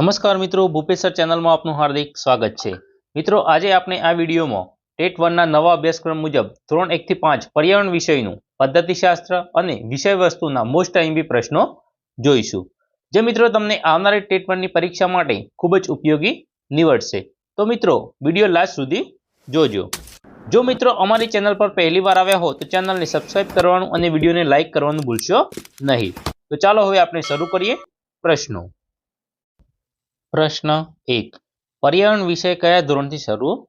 નમસ્કાર મિત્રો ભૂપેશ્વર ચેનલમાં આપનું હાર્દિક સ્વાગત છે. મિત્રો, આજે આપણે આ વિડીયોમાં ટેટ વનના નવા અભ્યાસક્રમ મુજબ ધોરણ એકથી પાંચ પર્યાવરણ વિષયનું પદ્ધતિશાસ્ત્ર અને વિષય વસ્તુના મોસ્ટ આઈમ્પી પ્રશ્નો જોઈશું. જે મિત્રો તમને આવનારી ટેટ વનની પરીક્ષા માટે ખૂબ જ ઉપયોગી નીવડશે. તો મિત્રો, વીડિયો લાસ્ટ સુધી જોજો. જો મિત્રો અમારી ચેનલ પર પહેલી વાર આવ્યા હો, તો ચેનલને સબસ્ક્રાઈબ કરવાનું અને વિડીયોને લાઇક કરવાનું ભૂલશો નહીં. તો ચાલો હવે આપણે શરૂ કરીએ પ્રશ્નો. પ્રશ્ન એક. પર્યાવરણ વિષય કયા ધોરણથી શરૂ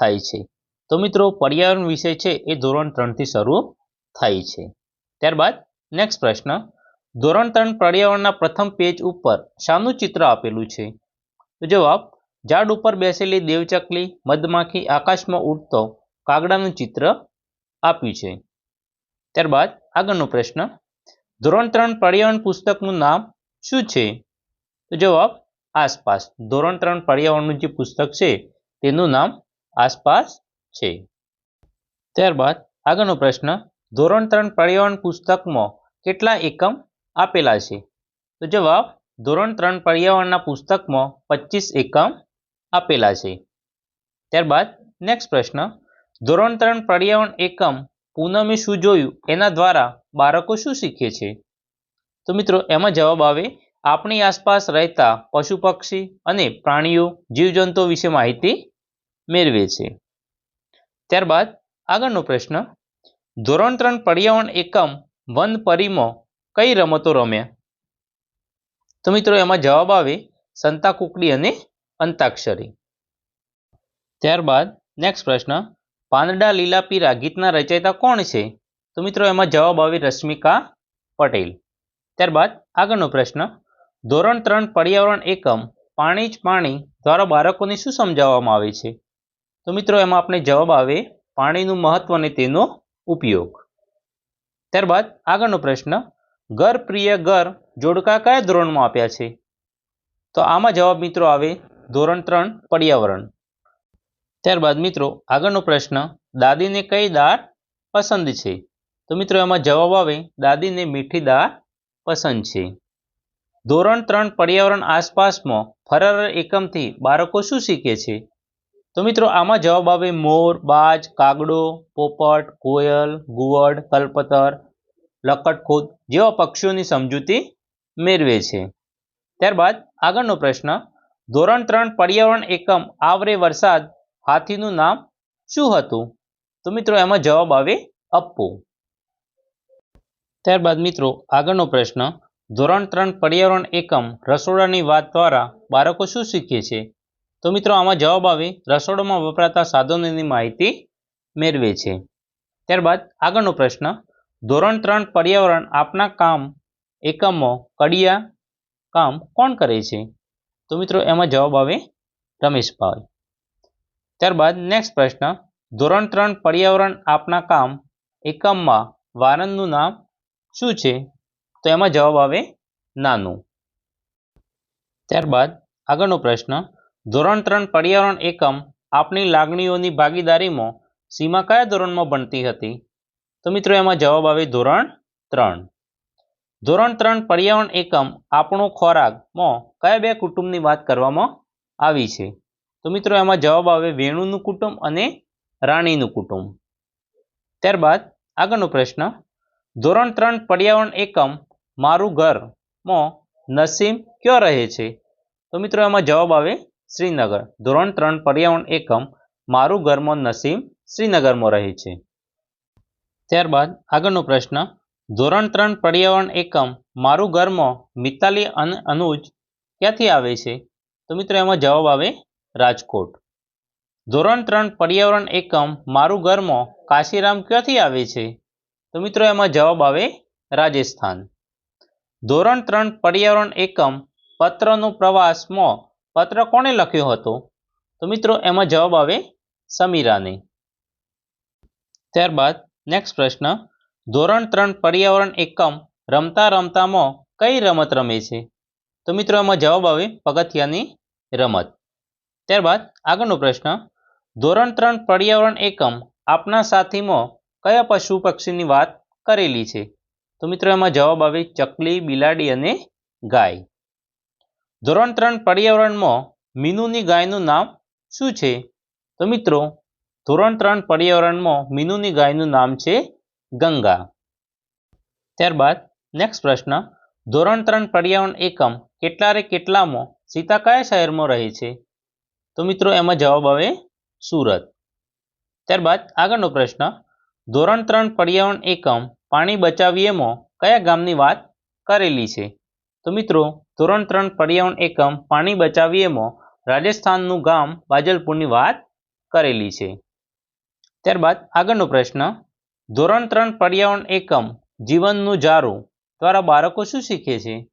થાય છે? તો મિત્રો, પર્યાવરણ વિષય છે એ ધોરણ ત્રણથી શરૂ થાય છે. ત્યારબાદ નેક્સ્ટ પ્રશ્ન. ધોરણ ત્રણ પર્યાવરણના પ્રથમ પેજ ઉપર શાનું ચિત્ર આપેલું છે? તો જવાબ, ઝાડ ઉપર બેસેલી દેવચકલી મધમાખી આકાશમાં ઉડતો કાગડાનું ચિત્ર આપ્યું છે. ત્યારબાદ આગળનો પ્રશ્ન. ધોરણ ત્રણ પર્યાવરણ પુસ્તકનું નામ શું છે? તો જવાબ આસપાસ. ધોરણ ત્રણ પર્યાવરણનું જે પુસ્તક છે, તેનું નામ આસપાસ છે. ત્યારબાદ આગળનો પ્રશ્ન, ધોરણ ત્રણ પર્યાવરણ પુસ્તકમાં કેટલા એકમ આપેલા છે? તો જવાબ, ધોરણ ત્રણ પર્યાવરણના પુસ્તકમાં પચીસ એકમ આપેલા છે. ત્યારબાદ નેક્સ્ટ પ્રશ્ન, ધોરણ ત્રણ પર્યાવરણ એકમ પૂનમે શું જોયું? એના દ્વારા બાળકો શું શીખે છે? તો મિત્રો, એમાં જવાબ આવે આપણી આસપાસ રહેતા પશુ પક્ષી અને પ્રાણીઓ, જીવજંતુઓ વિશે માહિતી મેળવે છે. ત્યારબાદ આગળનો પ્રશ્ન, ધોરણ ત્રણ પર્યાવરણ એકમ વન પરિમાં કઈ રમતો રમ્યા તો મિત્રો એમાં જવાબ આવે સંતાકુકડી અને અંતાક્ષરી. ત્યારબાદ નેક્સ્ટ પ્રશ્ન, પાંદડા લીલા પીરા ગીતના રચયિતા કોણ છે? તો મિત્રો એમાં જવાબ આવે રશ્મિકા પટેલ. ત્યારબાદ આગળનો પ્રશ્ન ધોરણ ત્રણ પર્યાવરણ એકમ, પાણી જ પાણી દ્વારા બાળકોને શું સમજાવવામાં આવે છે? તો મિત્રો, એમાં આપણે જવાબ આવે પાણીનું મહત્વ અને તેનો ઉપયોગ. ત્યારબાદ આગળનો પ્રશ્ન, ઘર પ્રિય ઘર જોડકા કયા ધોરણમાં આપ્યા છે? તો આમાં જવાબ મિત્રો આવે ધોરણ ત્રણ પર્યાવરણ. ત્યારબાદ મિત્રો, આગળનો પ્રશ્ન, દાદીને કઈ દાળ પસંદ છે? તો મિત્રો, એમાં જવાબ આવે દાદીને મીઠી દાળ પસંદ છે. ધોરણ ત્રણ પર્યાવરણ આસપાસમાં ફરાર એકમથી બાળકો શું શીખે છે? તો મિત્રો, આમાં જવાબ આવે મોર, બાજ, કાગડો, પોપટ, કોયલ ગુવડ કલ્પતર લકટખોદ જેવા પક્ષીઓની સમજૂતી મેળવે છે. ત્યારબાદ આગળનો પ્રશ્ન, ધોરણ ત્રણ પર્યાવરણ એકમ આવરે વરસાદ હાથીનું નામ શું હતું? તો મિત્રો, એમાં જવાબ આવે અપ્પુ. ત્યારબાદ મિત્રો, આગળનો પ્રશ્ન ધોરણ ત્રણ પર્યાવરણ એકમ રસોડાની વાત દ્વારા બાળકો શું શીખે છે? તો મિત્રો, આમાં જવાબ આવે, રસોડામાં વપરાતા સાધનોની માહિતી મેળવે છે. ત્યારબાદ આગળનો પ્રશ્ન, ધોરણ ત્રણ પર્યાવરણ આપના કામ એકમમાં કડિયા કામ કોણ કરે છે? તો મિત્રો, એમાં જવાબ આવે રમેશભાઈ ત્યારબાદ નેક્સ્ટ પ્રશ્ન, ધોરણ ત્રણ પર્યાવરણ આપના કામ એકમમાં વારંદનું નામ શું છે? તો એમાં જવાબ આવે નાનું. ત્યારબાદ આગળનો પ્રશ્ન, ધોરણ ત્રણ પર્યાવરણ એકમ આપણી લાગણીઓની ભાગીદારીમાં સીમા કયા ધોરણમાં ભણતી હતી? તો મિત્રો એમાં જવાબ આવે ધોરણ ત્રણ. ધોરણ ત્રણ પર્યાવરણ એકમ આપણો ખોરાકમાં કયા બે કુટુંબની વાત કરવામાં આવી છે? તો મિત્રો એમાં જવાબ આવે વેણુનું કુટુંબ અને રાણીનું કુટુંબ. ત્યારબાદ આગળનો પ્રશ્ન, ધોરણ ત્રણ પર્યાવરણ એકમ મારું ઘરમાં નસીમ ક્યાં રહે છે? તો મિત્રો એમાં જવાબ આવે શ્રીનગર. ધોરણ ત્રણ, પર્યાવરણ એકમ, મારું ઘરમાં નસીમ શ્રીનગરમાં રહે છે. ત્યારબાદ આગળનો પ્રશ્ન, ધોરણ ત્રણ, પર્યાવરણ એકમ, મારું ઘરમાં મિતાલી અને અનુજ ક્યાંથી આવે છે? તો મિત્રો એમાં જવાબ આવે રાજકોટ. ધોરણ ત્રણ, પર્યાવરણ એકમ, મારું ઘરમાં કાશીરામ ક્યાંથી આવે છે? તો મિત્રો એમાં જવાબ આવે રાજસ્થાન. ધોરણ ત્રણ પર્યાવરણ એકમ પત્રનો પ્રવાસમાં પત્ર કોણે લખ્યો હતો? તો મિત્રો, એમાં જવાબ આવે સમીરાને. ત્યારબાદ નેક્સ્ટ પ્રશ્ન. ધોરણ ત્રણ પર્યાવરણ એકમ રમતા રમતામાં કઈ રમત રમે છે? તો મિત્રો, એમાં જવાબ આવે પગથિયાની રમત. ત્યારબાદ આગળનો પ્રશ્ન. ધોરણ ત્રણ પર્યાવરણ એકમ આપના સાથીમાં કયા પશુ પક્ષીની વાત કરેલી છે? તો મિત્રો એમાં જવાબ આવે ચકલી, બિલાડી અને ગાય. ધોરણ ત્રણ પર્યાવરણમાં મીનુની ગાયનું નામ શું છે? તો મિત્રો, ધોરણ ત્રણ પર્યાવરણમાં મીનુની ગાયનું નામ છે ગંગા. ત્યારબાદ નેક્સ્ટ પ્રશ્ન, ધોરણ ત્રણ પર્યાવરણ એકમ કેટલારે કેટલામાં સીતા કયા શહેરમાં રહે છે? તો મિત્રો એમાં જવાબ આવે સુરત. ત્યારબાદ આગળનો પ્રશ્ન, ધોરણ ત્રણ પર્યાવરણ એકમ પાણી બચાવીએમાં કયા ગામની વાત કરેલી છે? તો મિત્રો, ધોરણ ત્રણ, પર્યાવરણ એકમ, પાણી બચાવીએમાં રાજસ્થાનનું ગામ બાજલપુરની વાત કરેલી છે. ત્યારબાદ આગળનો પ્રશ્ન. ધોરણ ત્રણ, પર્યાવરણ એકમ, જીવનનું જારું દ્વારા બાળકો શું શીખે છે?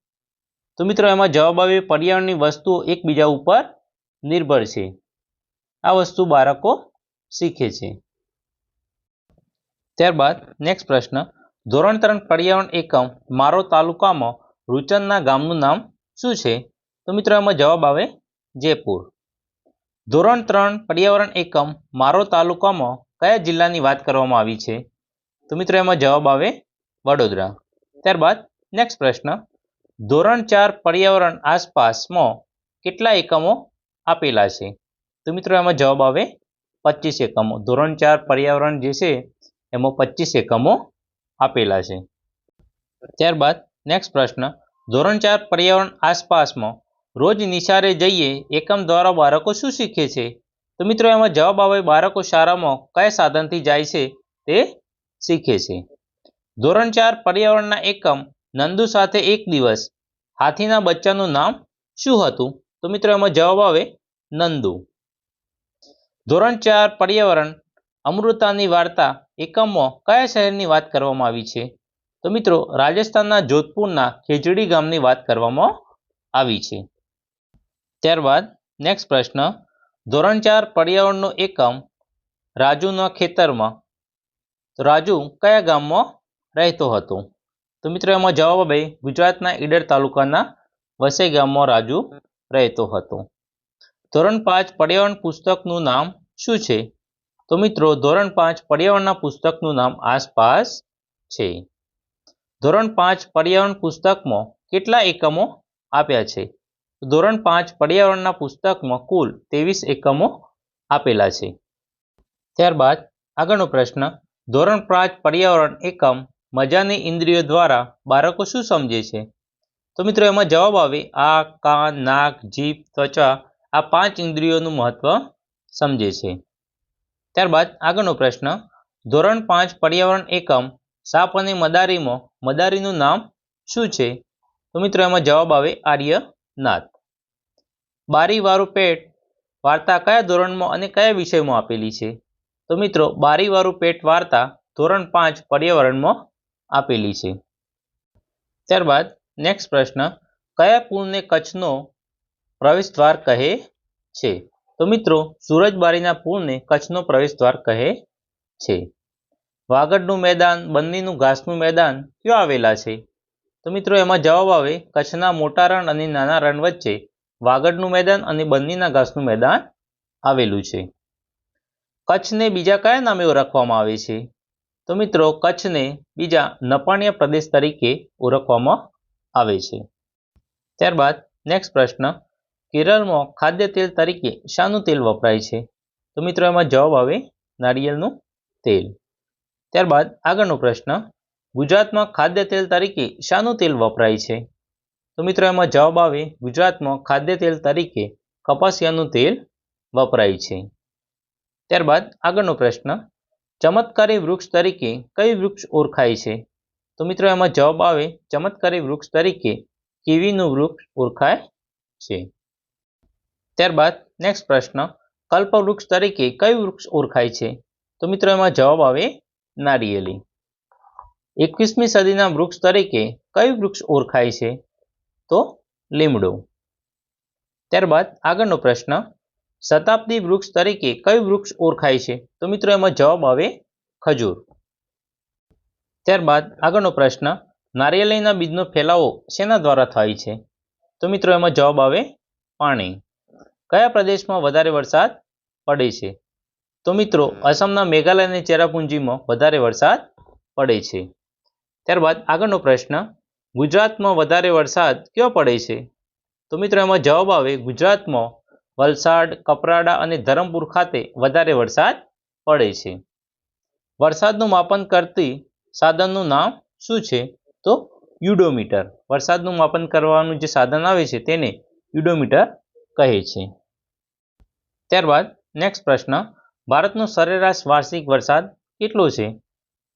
તો મિત્રો, એમાં જવાબ આવે પર્યાવરણની વસ્તુઓ એકબીજા ઉપર નિર્ભર છે. આ વસ્તુ બાળકો શીખે છે. ત્યારબાદ નેક્સ્ટ પ્રશ્ન. ધોરણ ત્રણ પર્યાવરણ એકમ, મારો તાલુકામાં રૂચનના ગામનું નામ શું છે? તો મિત્રો એમાં જવાબ આવે જયપુર. ધોરણ ત્રણ પર્યાવરણ એકમ, મારો તાલુકામાં કયા જિલ્લાની વાત કરવામાં આવી છે? તો મિત્રો એમાં જવાબ આવે વડોદરા. ત્યારબાદ નેક્સ્ટ પ્રશ્ન. ધોરણ ચાર પર્યાવરણ આસપાસમાં કેટલા એકમો આપેલા છે? તો મિત્રો એમાં જવાબ આવે પચીસ એકમો. ધોરણ ચાર પર્યાવરણ જે છે, એમાં પચીસ એકમો આપેલા છે. ત્યારબાદ નેક્સ્ટ પ્રશ્ન, ધોરણ ચાર પર્યાવરણ આસપાસમાં રોજ નિશાળે જઈએ એકમ દ્વારા બાળકો શું શીખે છે? તો મિત્રો એમાં જવાબ આવે બાળકો શાળામાં કયા સાધનથી જાય છે તે શીખે છે. ધોરણ ચાર પર્યાવરણના એકમ, નંદુ સાથે એક દિવસ, હાથીના બચ્ચાનું નામ શું હતું? તો મિત્રો એમાં જવાબ આવે નંદુ. ધોરણ ચાર પર્યાવરણ અમૃતાની વાર્તા એકમમાં કયા શહેરની વાત કરવામાં આવી છે? તો મિત્રો, રાજસ્થાનના જોધપુરના ખેજડી ગામની વાત કરવામાં આવી છે. ત્યારબાદ નેક્સ્ટ પ્રશ્ન. ધોરણ ચાર પર્યાવરણનો એકમ રાજુના ખેતરમાં. તો રાજુ કયા ગામમાં રહેતો હતો? તો મિત્રો, એમાં જવાબ આવે ગુજરાતના ઈડર તાલુકાના વસઈ ગામમાં રાજુ રહેતો હતો. ધોરણ પાંચ પર્યાવરણ પુસ્તકનું નામ શું છે? તો મિત્રો ધોરણ પાંચ પર્યાવરણના પુસ્તકનું નામ આસપાસ છે. ધોરણ પાંચ પર્યાવરણ પુસ્તકમાં કેટલા એકમો આપ્યા છે? ધોરણ પાંચ પર્યાવરણના પુસ્તકમાં કુલ ત્રેવીસ એકમો આપેલા છે. ત્યારબાદ આગળનો પ્રશ્ન, ધોરણ પાંચ પર્યાવરણ એકમ મજાની ઇન્દ્રિયો દ્વારા બાળકો શું સમજે છે? તો મિત્રો એમાં જવાબ આવે, આ, કાન, નાક, જીભ, ત્વચા આ પાંચ ઇન્દ્રિયોનું મહત્વ સમજે છે. ત્યારબાદ આગળનો પ્રશ્ન, ધોરણ પાંચ પર્યાવરણ એકમ, સાપ અને મદારીમાં મદારીનું નામ શું છે? તો મિત્રો એમાં જવાબ આવે આર્યનાથ. બારીવાળું પેટ વાર્તા કયા ધોરણમાં અને કયા વિષયમાં આપેલી છે? તો મિત્રો, બારીવાળું પેટ વાર્તા ધોરણ પાંચ પર્યાવરણમાં આપેલી છે. ત્યારબાદ નેક્સ્ટ પ્રશ્ન, કયા પુલને કચ્છનો પ્રવેશદ્વાર કહે છે? તો મિત્રો સુરજબારીના પુલને કચ્છનો પ્રવેશ દ્વાર કહે છે. વાગડનું મેદાન બંનીનું ઘાસનું મેદાન ક્યાં આવેલા છે? તો મિત્રો, એમાં જવાબ આવે કચ્છના મોટા રણ અને નાના રણ વચ્ચે. વાગડનું મેદાન અને બંનીના ઘાસનું મેદાન આવેલું છે. કચ્છને બીજા કયા નામે ઓળખવામાં આવે છે? તો મિત્રો, કચ્છને બીજા નપાણીયા પ્રદેશ તરીકે ઓળખવામાં આવે છે. ત્યારબાદ નેક્સ્ટ પ્રશ્ન. કેરળમાં ખાદ્ય તેલ તરીકે શાનું તેલ વપરાય છે? તો મિત્રો એમાં જવાબ આવે નારિયેળનું તેલ. ત્યારબાદ આગળનો પ્રશ્ન, ગુજરાતમાં ખાદ્ય તેલ તરીકે શાનું તેલ વપરાય છે? તો મિત્રો એમાં જવાબ આવે ગુજરાતમાં ખાદ્ય તેલ તરીકે કપાસિયાનું તેલ વપરાય છે. ત્યારબાદ આગળનો પ્રશ્ન, ચમત્કારી વૃક્ષ તરીકે કઈ વૃક્ષ ઓળખાય છે? તો મિત્રો એમાં જવાબ આવે ચમત્કારી વૃક્ષ તરીકે કીવીનું વૃક્ષ ઓળખાય છે? ત્યારબાદ નેક્સ્ટ પ્રશ્ન, કલ્પવૃક્ષ તરીકે કયું વૃક્ષ ઓળખાય છે? તો મિત્રો એમાં જવાબ આવે નારિયેલી એકવીસમી સદીના વૃક્ષ તરીકે કયું વૃક્ષ ઓળખાય છે? તો લીમડો. ત્યારબાદ આગળનો પ્રશ્ન, શતાબ્દી વૃક્ષ તરીકે કયું વૃક્ષ ઓળખાય છે? તો મિત્રો એમાં જવાબ આવે ખજૂર. ત્યારબાદ આગળનો પ્રશ્ન, નારિયેળીના બીજનો ફેલાવો શેના દ્વારા થાય છે? તો મિત્રો એમાં જવાબ આવે પાણી. કયા પ્રદેશમાં વધારે વરસાદ પડે છે? તો મિત્રો અસમના મેઘાલય અને ચેરાપુંજીમાં વધારે વરસાદ પડે છે. ત્યારબાદ આગળનો પ્રશ્ન ગુજરાતમાં વધારે વરસાદ કયો પડે છે? તો મિત્રો એમાં જવાબ આવે ગુજરાતમાં વલસાડ કપરાડા અને ધરમપુર ખાતે વધારે વરસાદ પડે છે. વરસાદનું માપન કરતી સાધનનું નામ શું છે? તો યુડોમીટર. વરસાદનું માપન કરવાનું જે સાધન આવે છે તેને યુડોમીટર કહે છે. ત્યારબાદ નેક્સ્ટ પ્રશ્ન, ભારતનો સરેરાશ વાર્ષિક વરસાદ કેટલો છે?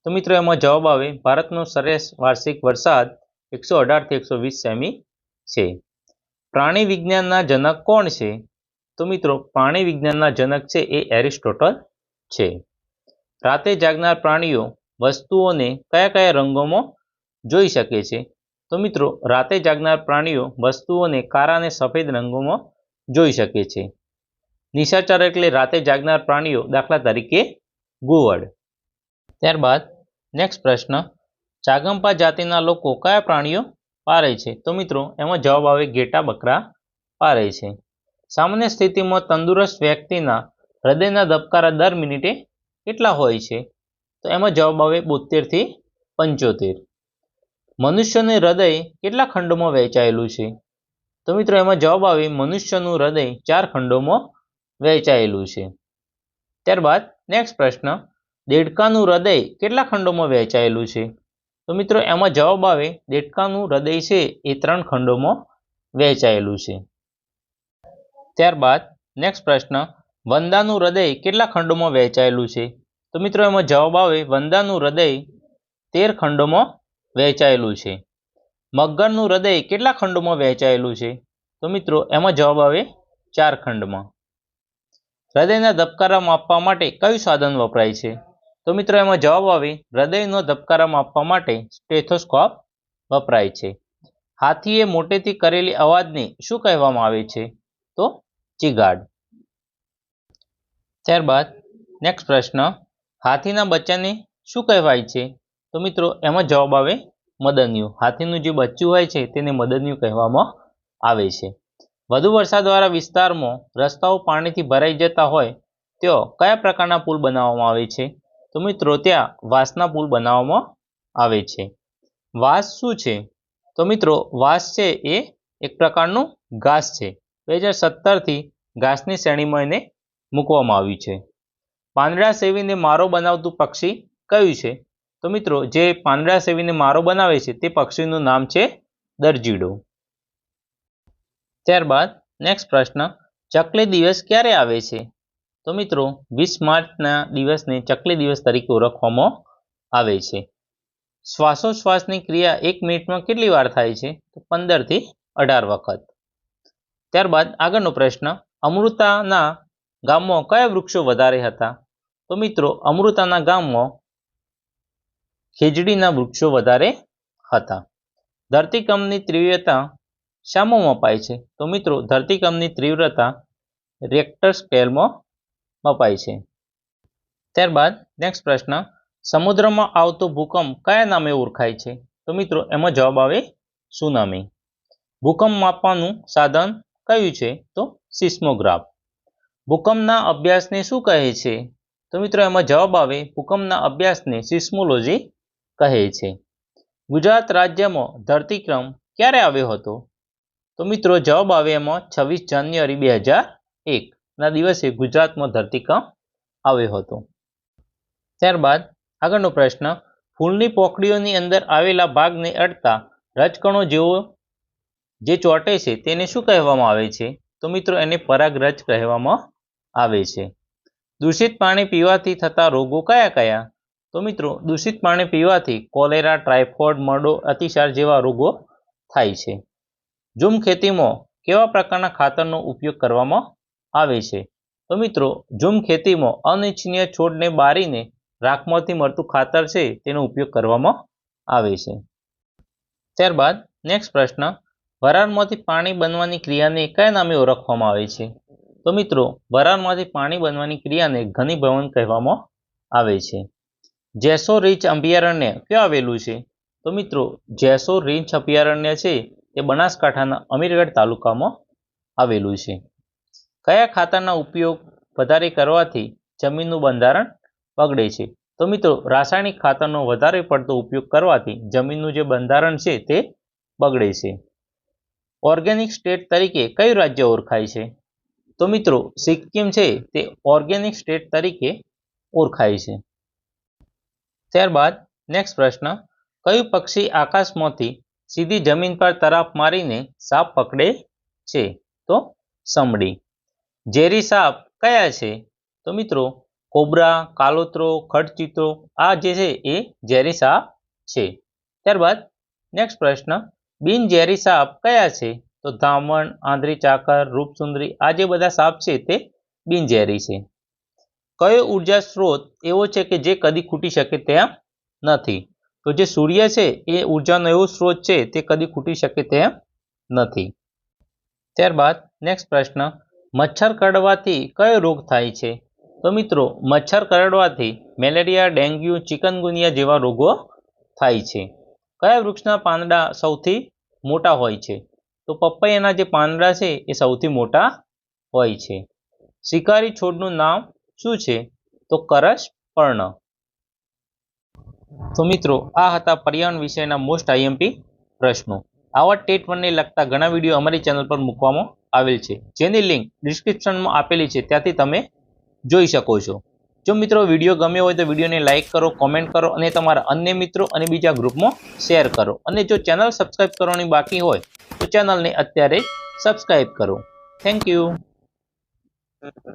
તો મિત્રો એમાં જવાબ આવે, ભારતનો સરેરાશ વાર્ષિક વરસાદ એકસો અઢારથી એકસો વીસ સેમી છે. પ્રાણી વિજ્ઞાનના જનક કોણ છે? તો મિત્રો પ્રાણી વિજ્ઞાનના જનક છે એ એરિસ્ટોટલ છે. રાતે જાગનાર પ્રાણીઓ વસ્તુઓને કયા કયા રંગોમાં જોઈ શકે છે? તો મિત્રો રાતે જાગનાર પ્રાણીઓ વસ્તુઓને કાળા અને સફેદ રંગોમાં જોઈ શકે છે. નિશાચર એટલે રાતે જાગનાર પ્રાણીઓ દાખલા તરીકે ગુવડ ત્યારબાદ નેક્સ્ટ પ્રશ્ન ચાગંપા જાતિના લોકો કયા પ્રાણીઓ પારે છે? તો મિત્રો, એમાં જવાબ આવે ઘેટા બકરા પારે છે. સામાન્ય સ્થિતિમાં તંદુરસ્ત વ્યક્તિના હૃદયના ધબકારા દર મિનિટે કેટલા હોય છે? તો એમાં જવાબ આવે બોતેરથી પંચોતેર. મનુષ્યનું હૃદય કેટલા ખંડોમાં વહેંચાયેલું છે? તો મિત્રો, એમાં જવાબ આવે મનુષ્યનું હૃદય ચાર ખંડોમાં વહેંચાયેલું છે. ત્યારબાદ નેક્સ્ટ પ્રશ્ન, દેડકાનું હૃદય કેટલા ખંડોમાં વહેંચાયેલું છે? તો મિત્રો, એમાં જવાબ આવે, દેડકાનું હૃદય છે એ ત્રણ ખંડોમાં વહેંચાયેલું છે. ત્યારબાદ નેક્સ્ટ પ્રશ્ન, વંદાનું હૃદય કેટલા ખંડોમાં વહેંચાયેલું છે? તો મિત્રો, એમાં જવાબ આવે, વંદાનું હૃદય તેર ખંડોમાં વહેંચાયેલું છે. મગરનું હૃદય કેટલા ખંડોમાં વહેંચાયેલું છે? તો મિત્રો, એમાં જવાબ આવે ચાર ખંડમાં. હૃદયના ધબકારા માપવા માટે કયું સાધન વપરાય છે? તો મિત્રો, એમાં જવાબ આવે, હૃદયનો ધબકારા માપવા માટે સ્ટેથોસ્કોપ વપરાય છે. હાથીએ મોટેથી કરેલી અવાજને શું કહેવામાં આવે છે? તો ચીગાડ. ત્યારબાદ નેક્સ્ટ પ્રશ્ન, હાથીના બચ્ચાને શું કહેવાય છે? તો મિત્રો, એમાં જવાબ આવે, મદનિયું. હાથીનું જે બચ્ચું હોય છે, તેને મદનિયું કહેવામાં આવે છે. વધુ વરસાદવાળા વિસ્તારમાં રસ્તાઓ પાણીથી ભરાઈ જતા હોય તેઓ કયા પ્રકારના પુલ બનાવવામાં આવે છે? તો મિત્રો, ત્યાં વાંસના પુલ બનાવવામાં આવે છે. વાંસ શું છે? તો મિત્રો, વાંસ છે એ એક પ્રકારનું ઘાસ છે. બે હજાર સત્તરથી ઘાસની શ્રેણીમાં એને મૂકવામાં આવ્યું છે. પાંદડા સેવીને મારો બનાવતું પક્ષી કયું છે? તો મિત્રો, જે પાંદડા સેવીને મારો બનાવે છે, તે પક્ષીનું નામ છે દરજીડો. ત્યારબાદ નેક્સ્ટ પ્રશ્ન, ચકલી દિવસ ક્યારે આવે છે? તો મિત્રો, વીસ માર્ચના દિવસને ચકલી દિવસ તરીકે ઓળખવામાં આવે છે. શ્વાસોશ્વાસની ક્રિયા એક મિનિટમાં કેટલી વાર થાય છે? તો પંદરથી અઢાર વખત. ત્યારબાદ આગળનો પ્રશ્ન, અમૃતાના ગામમાં કયા વૃક્ષો વધારે હતા? તો મિત્રો, અમૃતાના ગામમાં ખેજડીના વૃક્ષો વધારે હતા. ધરતીકંપની તીવ્રતા શામાં મપાય છે? તો મિત્રો, ધરતીકંપની તીવ્રતા રેક્ટર સ્કેલમાં મપાય છે. ત્યારબાદ નેક્સ્ટ પ્રશ્ન, સમુદ્રમાં આવતો ભૂકંપ કયા નામે ઓળખાય છે? તો મિત્રો, એમાં જવાબ આવે સુનામી. ભૂકંપ માપવાનું સાધન કયું છે? તો સિસ્મોગ્રાફ. ભૂકંપના અભ્યાસને શું કહે છે? તો મિત્રો, એમાં જવાબ આવે ભૂકંપના અભ્યાસને સિસ્મોલોજી કહે છે. ગુજરાત રાજ્યમાં ધરતીક્રમ ક્યારે આવ્યો હતો? તો મિત્રો જવાબ આવે એમાં છવ્વીસ જાન્યુઆરી બે હજાર એકના દિવસે ગુજરાતમાં ધરતીકંપ આવ્યો હતો. ત્યારબાદ આગળનો પ્રશ્ન, ફૂલની પોકડીઓની અંદર આવેલા ભાગને અડતા રજકણો જેવો જે ચોંટે છે તેને શું કહેવામાં આવે છે? તો મિત્રો એને પરાગરજ કહેવામાં આવે છે. દૂષિત પાણી પીવાથી થતા રોગો કયા કયા? તો મિત્રો, દૂષિત પાણી પીવાથી કોલેરા ટાઇફોઇડ મરડો, અતિસાર જેવા રોગો થાય છે. ઝૂમ ખેતીમાં કેવા પ્રકારના ખાતરનો ઉપયોગ કરવામાં આવે છે? તો મિત્રો ઝૂમ ખેતીમાં અનિચ્છનીય છોડને બારીને રાખમાંથી મળતું ખાતર છે, તેનો ઉપયોગ કરવામાં આવે છે. ત્યારબાદ નેક્સ્ટ પ્રશ્ન. વરાળમાંથી પાણી બનવાની ક્રિયાને કયા નામે ઓળખવામાં આવે છે? તો મિત્રો, વરાળમાંથી પાણી બનવાની ક્રિયાને ઘનીભવન કહેવામાં આવે છે. જેસો રીંછ અભયારણ્ય ક્યાં આવેલું છે? તો મિત્રો જેસો રીંછ અભયારણ્ય છે તે બનાસકાંઠાના અમીરગઢ તાલુકામાં આવેલું છે. કયા ખાતરના ઉપયોગ વધારે કરવાથી જમીનનું બંધારણ બગડે છે? તો મિત્રો, રાસાયણિક ખાતરનો વધારે પડતો ઉપયોગ કરવાથી જમીનનું જે બંધારણ છે તે બગડે છે. ઓર્ગેનિક સ્ટેટ તરીકે કયું રાજ્ય ઓળખાય છે? તો મિત્રો, સિક્કિમ છે તે ઓર્ગેનિક સ્ટેટ તરીકે ઓળખાય છે. ત્યારબાદ, નેક્સ્ટ પ્રશ્ન. કયું પક્ષી આકાશમાંથી સીધી જમીન પર તરાપ મારીને સાપ પકડે છે. તો સમડી. ઝેરી સાપ કયા છે? તો મિત્રો, કોબરા, કાલોતરો, ખડચિત્રો, આ જે છે એ ઝેરી સાપ છે. ત્યારબાદ નેક્સ્ટ પ્રશ્ન બિનઝેરી સાપ કયા છે? તો ધામણ, આંધ્રી ચાકર, રૂપસુંદરી, આ જે બધા સાપ છે તે બિનઝેરી છે. કયો ઊર્જા સ્ત્રોત એવો છે કે જે કદી ખૂટી શકે તેમ નથી? તો જે સૂર્ય છે, એ ઉર્જાનો એવો સ્ત્રોત છે, તે કદી ખૂટી શકે તેમ નથી. ત્યારબાદ નેક્સ્ટ પ્રશ્ન, મચ્છર કરડવાથી કયો રોગ થાય છે? તો મિત્રો, મચ્છર કરડવાથી મેલેરિયા, ડેન્ગ્યુ, ચિકનગુનિયા જેવા રોગો થાય છે. કયા વૃક્ષના પાંદડા સૌથી મોટા હોય છે? તો પપૈયાના જે પાંદડા છે, એ સૌથી મોટા હોય છે. શિકારી છોડનું નામ શું છે? તો કરસ પર્ણ. તો મિત્રો, આ હતા પર્યાવરણ વિષયના મોસ્ટ આઈએમપી પ્રશ્નો. આવા ટેટ વનને લગતા ઘણા વીડિયો અમારી ચેનલ પર મૂકવામાં આવેલ છે. જેની લિંક ડિસ્ક્રિપ્શનમાં આપેલી છે, ત્યાંથી તમે જોઈ શકો છો. જો મિત્રો વીડિયો ગમ્યો હોય તો વિડીયોને લાઇક કરો કોમેન્ટ કરો અને તમારા અન્ય મિત્રો અને બીજા ગ્રુપમાં શેર કરો. અને જો ચેનલ સબસ્ક્રાઈબ કરવાની બાકી હોય, તો ચેનલને અત્યારે સબસ્ક્રાઈબ કરો. Thank you